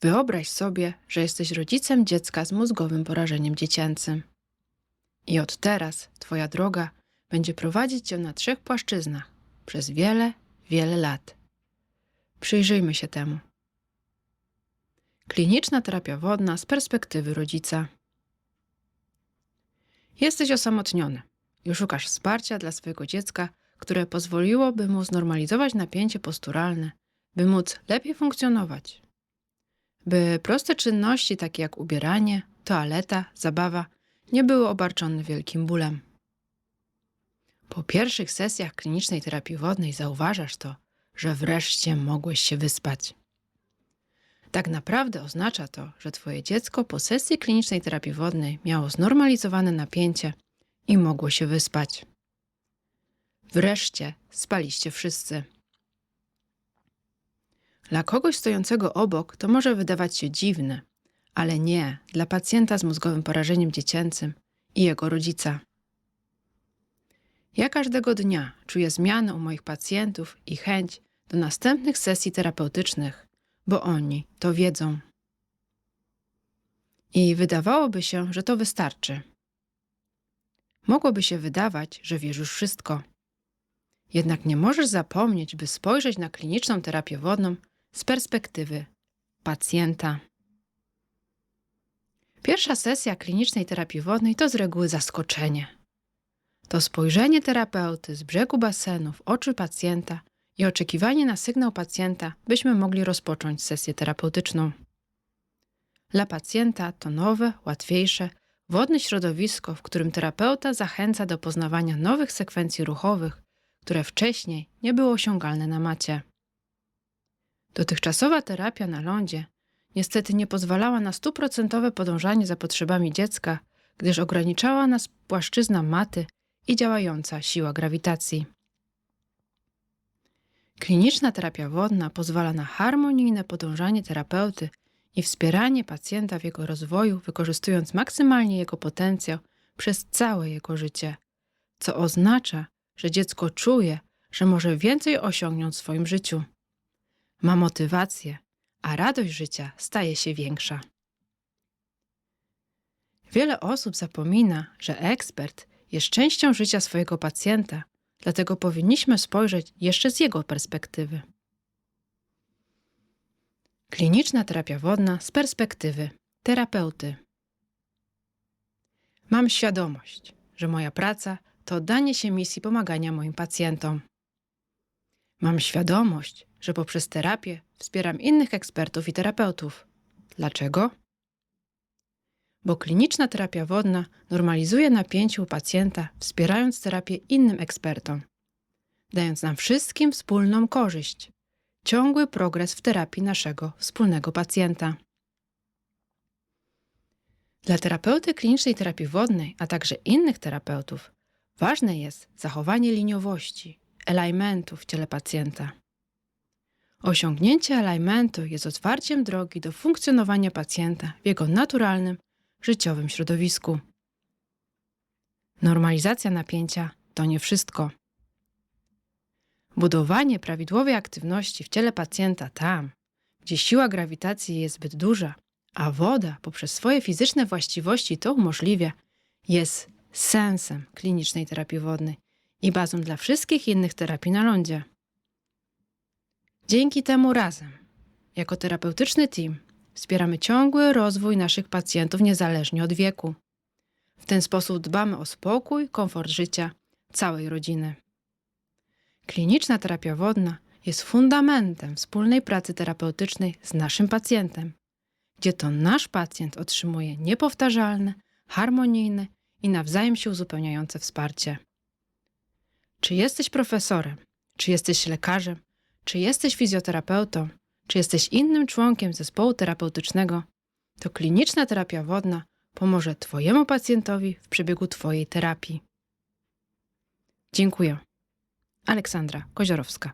Wyobraź sobie, że jesteś rodzicem dziecka z mózgowym porażeniem dziecięcym. I od teraz Twoja droga będzie prowadzić Cię na trzech płaszczyznach przez wiele, wiele lat. Przyjrzyjmy się temu. Kliniczna terapia wodna z perspektywy rodzica. Jesteś osamotniony i szukasz wsparcia dla swojego dziecka, które pozwoliłoby mu znormalizować napięcie posturalne, by móc lepiej funkcjonować. By proste czynności takie jak ubieranie, toaleta, zabawa nie były obarczone wielkim bólem. Po pierwszych sesjach klinicznej terapii wodnej zauważasz to, że wreszcie mogłeś się wyspać. Tak naprawdę oznacza to, że Twoje dziecko po sesji klinicznej terapii wodnej miało znormalizowane napięcie i mogło się wyspać. Wreszcie spaliście wszyscy. Dla kogoś stojącego obok to może wydawać się dziwne, ale nie dla pacjenta z mózgowym porażeniem dziecięcym i jego rodzica. Ja każdego dnia czuję zmianę u moich pacjentów i chęć do następnych sesji terapeutycznych, bo oni to wiedzą. I wydawałoby się, że to wystarczy. Mogłoby się wydawać, że wiesz już wszystko. Jednak nie możesz zapomnieć, by spojrzeć na kliniczną terapię wodną z perspektywy pacjenta. Pierwsza sesja klinicznej terapii wodnej to z reguły zaskoczenie. To spojrzenie terapeuty z brzegu basenu w oczy pacjenta i oczekiwanie na sygnał pacjenta, byśmy mogli rozpocząć sesję terapeutyczną. Dla pacjenta to nowe, łatwiejsze, wodne środowisko, w którym terapeuta zachęca do poznawania nowych sekwencji ruchowych, które wcześniej nie były osiągalne na macie. Dotychczasowa terapia na lądzie niestety nie pozwalała na stuprocentowe podążanie za potrzebami dziecka, gdyż ograniczała nas płaszczyzna maty i działająca siła grawitacji. Kliniczna terapia wodna pozwala na harmonijne podążanie terapeuty i wspieranie pacjenta w jego rozwoju, wykorzystując maksymalnie jego potencjał przez całe jego życie, co oznacza, że dziecko czuje, że może więcej osiągnąć w swoim życiu. Ma motywację, a radość życia staje się większa. Wiele osób zapomina, że ekspert jest częścią życia swojego pacjenta, dlatego powinniśmy spojrzeć jeszcze z jego perspektywy. Kliniczna terapia wodna z perspektywy terapeuty. Mam świadomość, że moja praca to oddanie się misji pomagania moim pacjentom. Mam świadomość, że poprzez terapię wspieram innych ekspertów i terapeutów. Dlaczego? Bo kliniczna terapia wodna normalizuje napięcie u pacjenta, wspierając terapię innym ekspertom, dając nam wszystkim wspólną korzyść ciągły progres w terapii naszego wspólnego pacjenta. Dla terapeuty klinicznej terapii wodnej, a także innych terapeutów, ważne jest zachowanie liniowości, alignmentu w ciele pacjenta. Osiągnięcie alignmentu jest otwarciem drogi do funkcjonowania pacjenta w jego naturalnym, życiowym środowisku. Normalizacja napięcia to nie wszystko. Budowanie prawidłowej aktywności w ciele pacjenta tam, gdzie siła grawitacji jest zbyt duża, a woda poprzez swoje fizyczne właściwości to umożliwia, jest sensem klinicznej terapii wodnej i bazą dla wszystkich innych terapii na lądzie. Dzięki temu razem, jako terapeutyczny team, wspieramy ciągły rozwój naszych pacjentów niezależnie od wieku. W ten sposób dbamy o spokój, komfort życia całej rodziny. Kliniczna terapia wodna jest fundamentem wspólnej pracy terapeutycznej z naszym pacjentem, gdzie to nasz pacjent otrzymuje niepowtarzalne, harmonijne i nawzajem się uzupełniające wsparcie. Czy jesteś profesorem, czy jesteś lekarzem, czy jesteś fizjoterapeutą, czy jesteś innym członkiem zespołu terapeutycznego, to kliniczna terapia wodna pomoże Twojemu pacjentowi w przebiegu Twojej terapii. Dziękuję. Aleksandra Koziorowska.